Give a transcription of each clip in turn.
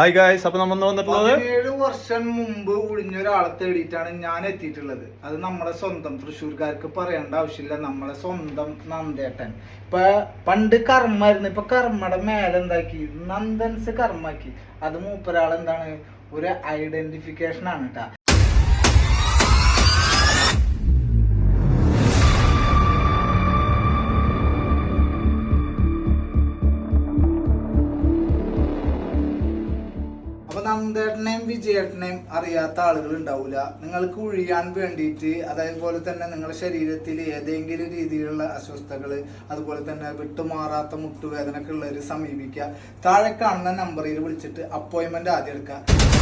Hi guys അപ്പൊ നമ്മൾ വന്നിട്ടുള്ളത് ഏഴ് വർഷം മുമ്പ് ഒളിഞ്ഞൊരാളെ തേടിയിട്ടാണ് ഞാൻ എത്തിയിട്ടുള്ളത്. അത് നമ്മുടെ സ്വന്തം തൃശ്ശൂർക്കാർക്ക് പറയേണ്ട ആവശ്യമില്ല. നമ്മളെ സ്വന്തം നന്ദേട്ടൻ. ഇപ്പൊ പണ്ട് കർമ്മായിരുന്നു ഇപ്പൊ കർമ്മയുടെ മേലെ എന്താക്കി? നന്ദൻസ് കർമ്മാക്കി അത് മൂപ്പരാൾ എന്താണ് ഒരു ഐഡന്റിഫിക്കേഷൻ ആണ് കേട്ടാ അപ്പൊ നന്ദേട്ടനെയും വിജയേട്ടനെയും അറിയാത്ത ആളുകൾ ഉണ്ടാവില്ല നിങ്ങൾക്ക് ഒഴിയാൻ വേണ്ടിയിട്ട് അതേപോലെ തന്നെ നിങ്ങളുടെ ശരീരത്തിൽ ഏതെങ്കിലും രീതിയിലുള്ള അസ്വസ്ഥകൾ അതുപോലെ തന്നെ വിട്ടുമാറാത്ത മുട്ടുവേദനയൊക്കെ ഉള്ളവർ സമീപിക്കുക. താഴെ കാണുന്ന നമ്പറിൽ വിളിച്ചിട്ട് അപ്പോയിന്റ്മെന്റ് ആദ്യം എടുക്കുക.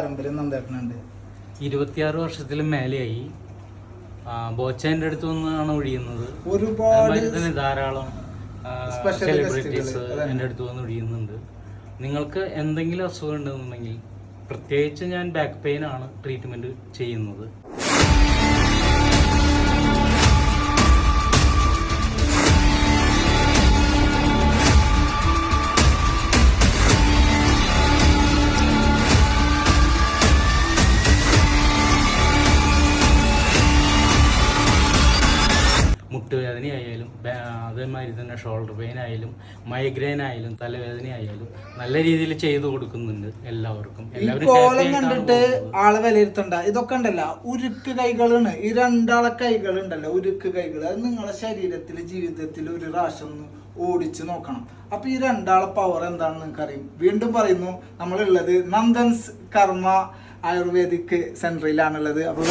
പാരമ്പര്യം നന്ദേട്ടനുണ്ട് ഇരുപത്തിയാറ് വർഷത്തിലും മേലെയായി. ആ, ബോച്ചേന്റെ അടുത്ത് നിന്നാണ് ഒഴിയുന്നത്. ഒരുപാട് തന്നെ ധാരാളം സെലിബ്രിറ്റീസ് എന്റെ അടുത്ത് വന്ന് ഒഴിയുന്നുണ്ട്. നിങ്ങൾക്ക് എന്തെങ്കിലും അസുഖം ഉണ്ടെന്നുണ്ടെങ്കിൽ പ്രത്യേകിച്ച് ഞാൻ ബാക്ക് പെയിൻ ആണ് ട്രീറ്റ്മെന്റ് ചെയ്യുന്നത്. മുട്ടുവേദനയായാലും ആയാലും അതേമാതിരി തന്നെ ഷോൾഡർ പെയിൻ ആയാലും മൈഗ്രെയിൻ ആയാലും തലവേദന ആയാലും നല്ല രീതിയിൽ ചെയ്തു കൊടുക്കുന്നുണ്ട് എല്ലാവർക്കും. കോലം കണ്ടിട്ട്. ആളെ വിലയിരുത്തണ്ട. ഇതൊക്കെ ഉണ്ടല്ല. ഉരുക്ക് കൈകളാണ് ഈ രണ്ടാളെ കൈകൾ ഉണ്ടല്ലോ ഉരുക്ക് കൈകൾ. അത് നിങ്ങളെ ശരീരത്തിൽ ജീവിതത്തിൽ ഒരു പ്രാവശ്യം ഓടിച്ച് ഓടിച്ചു നോക്കണം. അപ്പൊ ഈ രണ്ടാളെ പവർ എന്താണെന്ന് നിങ്ങൾക്ക് അറിയും വീണ്ടും പറയുന്നു നമ്മളുള്ളത് നന്ദൻസ് കർമ്മ ആയുർവേദിക് സെന്ററിലാണുള്ളത് അപ്പൊ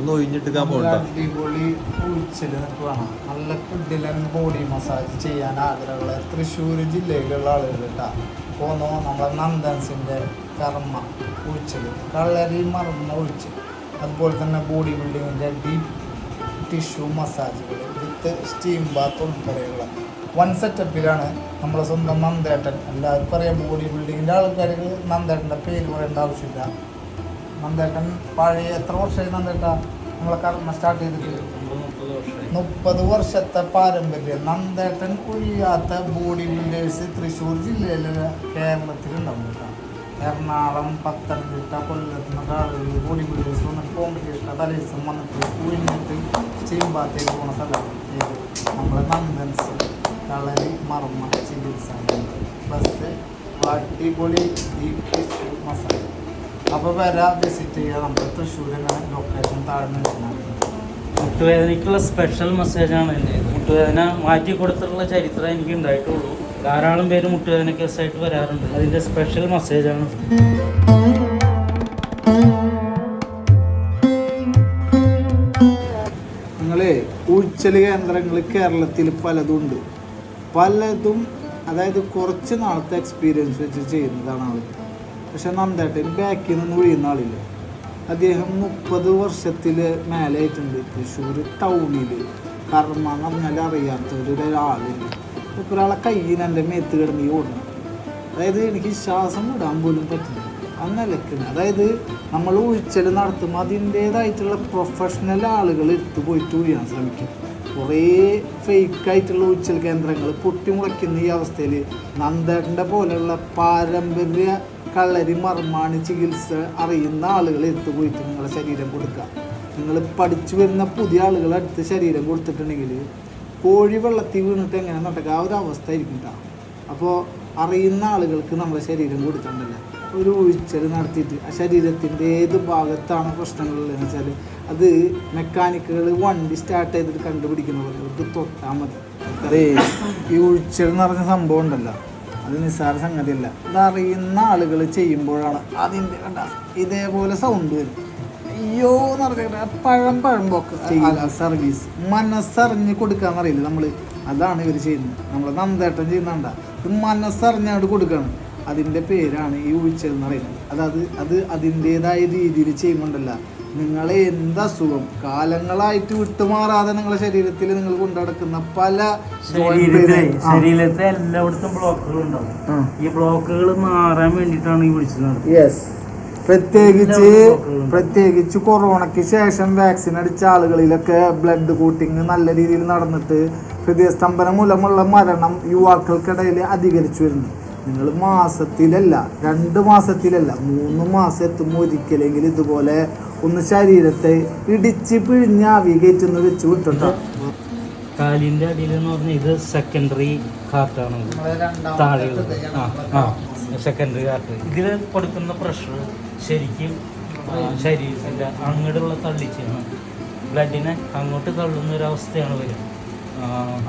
ഒന്ന് ഒഴിഞ്ഞിട്ട് അടിപൊളി ഉഴിച്ചിൽ നിൽക്കുകയാണ് നല്ല കിഡിലൻ ബോഡി മസാജ് ചെയ്യാൻ ആഗ്രഹമുള്ള തൃശ്ശൂർ ജില്ലയിലുള്ള ആളുകൾ കേട്ടാ പോന്നോ നമ്മളെ നന്ദൻസിന്റെ കർമ്മ ഉഴിച്ചിൽ കളരി മറന്ന ഒഴിച്ച് അതുപോലെ തന്നെ ബോഡി ബിൽഡിങ്ങിന്റെ ഡീപ്പ് ടിഷ്യൂ മസാജുകൾ വിത്ത് സ്റ്റീം ബാത്ത് ഉൾപ്പെടെയുള്ള. വൺ സെറ്റപ്പിലാണ് നമ്മളെ സ്വന്തം നന്ദേട്ടൻ. എല്ലാവർക്കും അറിയാം ബോഡി ബിൽഡിങ്ങിന്റെ ആൾക്കാർക്ക് നന്ദേട്ടന്റെ പേര് പറയേണ്ട ആവശ്യമില്ല. നന്ദേട്ടൻ പഴയ എത്ര വർഷമായി നന്ദേട്ട? നമ്മളെ കർമ്മ സ്റ്റാർട്ട് ചെയ്തിട്ട്. മുപ്പത് വർഷത്തെ പാരമ്പര്യം. നന്ദേട്ടൻ ഒഴിയാത്ത ബോഡി ബിൽഡേഴ്സ് തൃശ്ശൂർ ജില്ലയിൽ കേരളത്തിലുണ്ടാവും എറണാകുളം പത്തനംതിട്ട കൊല്ലത്ത് നിന്നൊക്കെ ആളുകൾ ബോഡി ബിൽഡേഴ്സ് വന്നിട്ട് കോമ്പറ്റീഷൻ തലേദിവസം വന്നിട്ട് കുഴിഞ്ഞിട്ട് ചെയ്യുമ്പോഴത്തേക്ക് പോണ സ്ഥലമാണ്. നമ്മുടെ നന്ദൻസ് കളരി മർമ്മ ചികിത്സ ബസ് അടിപൊളി ഡീപ് മസാല. അപ്പോൾ വരാം വിസിറ്റ് ചെയ്യുക നമ്മുടെ എങ്ങനെ ലൊക്കേഷൻ താഴ്ന്നു മുട്ടുവേദനയ്ക്കുള്ള സ്പെഷ്യൽ മെസ്സേജാണ് എന്റെ മുട്ടുവേദന മാറ്റി കൊടുത്തിട്ടുള്ള ചരിത്രം എനിക്ക് ഉണ്ടായിട്ടുള്ളൂ. ധാരാളം പേര് മുട്ടുവേദന കേസായിട്ട് വരാറുണ്ട്. അതിന്റെ സ്പെഷ്യൽ മെസ്സേജാണ് നിങ്ങളെ ഉഴിച്ചൽ കേന്ദ്രങ്ങൾ കേരളത്തിൽ പലതുണ്ട് പലതും അതായത് കുറച്ച് നാളത്തെ എക്സ്പീരിയൻസ് വെച്ച് ചെയ്യുന്നതാണ് ആൾ പക്ഷെ നന്ദേട്ടൻ ബാക്കിൽ നിന്ന് ഒഴിയുന്ന ആളില്ല? അദ്ദേഹം മുപ്പത് വർഷത്തിൽ മേലെ ആയിട്ടുണ്ട് തൃശ്ശൂർ ടൗണിൽ കർമ്മ പറഞ്ഞാൽ അറിയാത്ത ഒരാളില്ല? ഒരാളെ കയ്യിൽ എന്റെ മേത്ത് കിടന്ന് ഓടണം അതായത് എനിക്ക് ശ്വാസം വിടാൻ പോലും പറ്റില്ല. അങ്ങനെയൊക്കെയാണ് അതായത് നമ്മൾ ഒഴിച്ചൽ നടത്തുമ്പോൾ അതിന്റേതായിട്ടുള്ള പ്രൊഫഷണൽ ആളുകൾ എടുത്തു പോയിട്ട് ഒഴിയാൻ ശ്രമിക്കും. കുറേ ഫേക്കായിട്ടുള്ള ഒഴിച്ചൽ കേന്ദ്രങ്ങൾ പൊട്ടിമുളയ്ക്കുന്ന ഈ അവസ്ഥയിൽ നന്ദേട്ടന്റെ പോലെയുള്ള പാരമ്പര്യ കളരി മർമാണി ചികിത്സ അറിയുന്ന ആളുകൾ എടുത്തു പോയിട്ട് നിങ്ങളുടെ ശരീരം കൊടുക്കുക നിങ്ങൾ പഠിച്ചു വരുന്ന പുതിയ ആളുകൾ അടുത്ത് ശരീരം കൊടുത്തിട്ടുണ്ടെങ്കിൽ കോഴി വെള്ളത്തിൽ വീണിട്ട് എങ്ങനെ നടക്കുക ആ ഒരു അവസ്ഥ ആയിരിക്കും കേട്ടോ അപ്പോൾ അറിയുന്ന ആളുകൾക്ക് നമ്മുടെ ശരീരം കൊടുക്കണ്ടല്ല? ഒരു ഒഴിച്ചൽ നടത്തിയിട്ട് ആ ശരീരത്തിന്റെ ഏത് ഭാഗത്താണ് പ്രശ്നങ്ങളുള്ളതെന്ന് വെച്ചാൽ അത് മെക്കാനിക്കുകൾ വണ്ടി സ്റ്റാർട്ട് ചെയ്തിട്ട് കണ്ടുപിടിക്കുന്ന പോലെ ഇത് തൊട്ടാൽ മതി. അതേ ഈ ഒഴിച്ചൽ എന്ന് പറഞ്ഞ സംഭവം ഉണ്ടല്ലോ. അത് നിസ്സാര സംഗതിയല്ല ഇതറിയുന്ന ആളുകൾ ചെയ്യുമ്പോഴാണ് അതിന്റെ കണ്ട ഇതേപോലെ സൗണ്ട് വരും. അയ്യോ എന്ന് പറഞ്ഞിട്ട് പഴം പഴം പോക്ക് സർവീസ് മനസ്സറിഞ്ഞ് കൊടുക്കാന്നറിയില്ല നമ്മൾ അതാണ് ഇവർ ചെയ്യുന്നത്. നമ്മൾ നന്ദേട്ടം ചെയ്യുന്നുണ്ട ഇത് മനസ്സറിഞ്ഞാണ്ട് കൊടുക്കുകയാണ് അതിന്റെ പേരാണ് ഈ ഉഴിച്ചതെന്ന് അറിയുന്നത് പറയുന്നത് അതായത് അത് അതിന്റെതായ രീതിയിൽ ചെയ്യുമ്പോണ്ടല്ല നിങ്ങളെ എന്ത് അസുഖം കാലങ്ങളായിട്ട് വിട്ടുമാറാതെ നിങ്ങളുടെ ശരീരത്തിൽ നിങ്ങൾ കൊണ്ടുനടക്കുന്ന പല ശരീരത്തിലെ ശരീരത്തെ എല്ലായിടത്തും ബ്ലോക്കുകൾ ഉണ്ടാവും. ഈ ബ്ലോക്കുകൾ മാറാൻ വേണ്ടിയിട്ടാണ് ഈ വിളിച്ചത് യെസ് പ്രത്യേകിച്ച് പ്രത്യേകിച്ച് കൊറോണയ്ക്ക് ശേഷം വാക്സിൻ അടിച്ച ആളുകളിലൊക്കെ ബ്ലഡ് കൂട്ടിങ് നല്ല രീതിയിൽ നടന്നിട്ട് ഹൃദയസ്തംഭനം മൂലമുള്ള മരണം യുവാക്കൾക്കിടയിൽ അധികരിച്ചു വരുന്നു. നിങ്ങൾ മാസത്തിലല്ല രണ്ട് മാസത്തിലല്ല മൂന്ന് മാസം എത്തുമ്പോൾ ഒരിക്കലെങ്കിലും ഇതുപോലെ ഒന്ന് ശരീരത്തെ ഇടിച്ച് പിഴിഞ്ഞ് ആവി ഒരു ചൂട്ടുണ്ടോ കാലിന്റെ അടിയിൽ എന്ന് പറഞ്ഞാൽ ഇത് സെക്കൻഡറി ഹാർട്ടാണ് താഴെയുള്ളത്. ആ ആ സെക്കൻഡറി കാർട്ട് ഇതിൽ കൊടുക്കുന്ന പ്രഷർ ശരിക്കും ശരീരത്തിന്റെ അങ്ങോട്ടുള്ള തള്ളിച്ചാണ്. ബ്ലഡിനെ അങ്ങോട്ട് തള്ളുന്ന ഒരു അവസ്ഥയാണ് വരിക.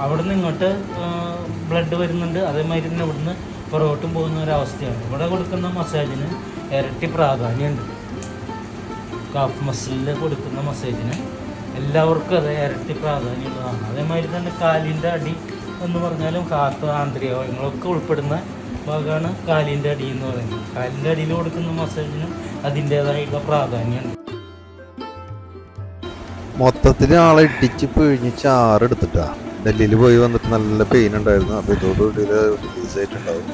അവിടെ നിന്ന് ഇങ്ങോട്ട് ബ്ലഡ് വരുന്നുണ്ട്. അതേമാതിരി തന്നെ ഇവിടുന്ന് പുറകോട്ടും പോകുന്ന ഒരു അവസ്ഥയാണ്. ഇവിടെ കൊടുക്കുന്ന മസാജിന് ഇരട്ടി പ്രാധാന്യമുണ്ട്. കാഫ് മസിലിൽ കൊടുക്കുന്ന മസാജിന് എല്ലാവർക്കും അത് ഇരട്ടി പ്രാധാന്യമുള്ളതാണ്. അതേമാതിരി തന്നെ കാലിന്റെ അടി എന്ന് പറഞ്ഞാലും കാത്ത് ആന്തരികങ്ങളൊക്കെ ഉൾപ്പെടുന്ന ഭാഗമാണ് കാലിന്റെ അടി എന്ന് പറയുന്നത്. കാലിന്റെ അടിയിൽ കൊടുക്കുന്ന മസാജിനും അതിന്റേതായിട്ടുള്ള പ്രാധാന്യമുണ്ട് മൊത്തത്തിൽ ആളെ ഇടിച്ച് പിഴിഞ്ഞ് ചാറെടുത്തിട്ടാ. ഡൽഹിയിൽ പോയി വന്നിട്ട് നല്ല പെയിൻ ഉണ്ടായിരുന്നു. അപ്പോൾ ഇതോടുകൂടി ഇത് റിലീസ് ആയിട്ടുണ്ടാവും.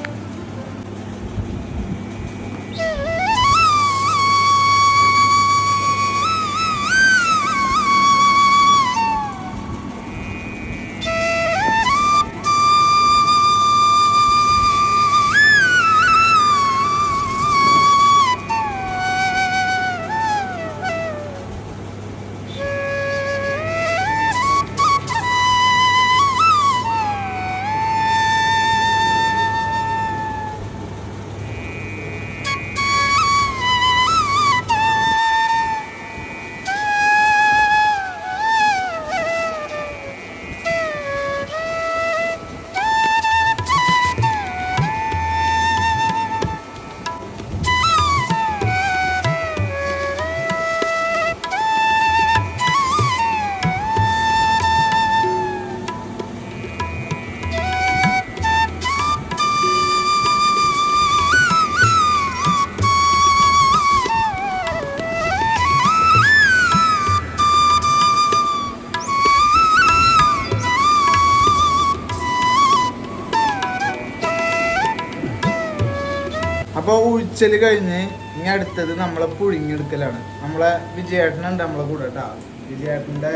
അപ്പോൾ ഉഴിച്ചൽ കഴിഞ്ഞ് ഇനി അടുത്തത് നമ്മളെ പുഴുങ്ങിയെടുക്കലാണ്. നമ്മളെ വിജയേട്ടനുണ്ട് നമ്മളെ കൂടെ കേട്ടോ വിജയേട്ടന്റെ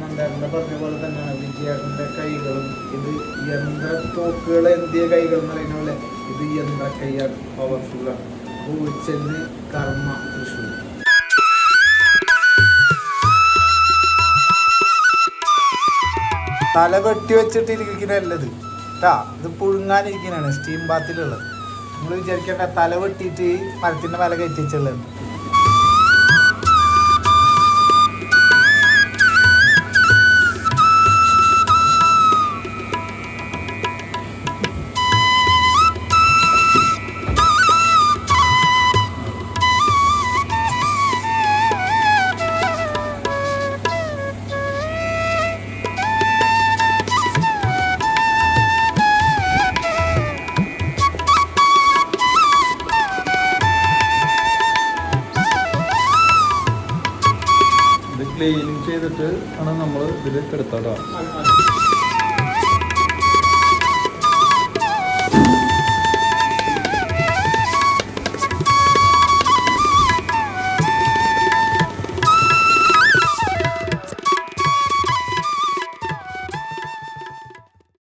നന്ദേട്ടന്റെ പറഞ്ഞ പോലെ തന്നെയാണ്. വിജയേട്ടന്റെ കൈകളും ഇത് യന്ത്ര തോക്കുകൾ എന്തിയ കൈകൾ എന്ന് പറയുന്ന പോലെ ഇത് യന്ത്ര കൈയാണ് പവർഫുള്ളാണ് അപ്പോൾ ഉഴിച്ചലിന് കർമ്മ തൃശ്ശൂർ. തല വെട്ടി ഇരിക്കുന്നല്ലത് കേട്ടാ ഇത് പുഴുങ്ങാനിരിക്കുന്നതാണ് സ്റ്റീം ബാത്തിലുള്ളത്. നിങ്ങൾ വിചാരിക്കേണ്ട തല വെട്ടിയിട്ട് മരത്തിന്റെ മേലെ കയറ്റി ചെയ്തിട്ട് ആണ് നമ്മൾ ഇതിൽ കിടത്താട്ടോ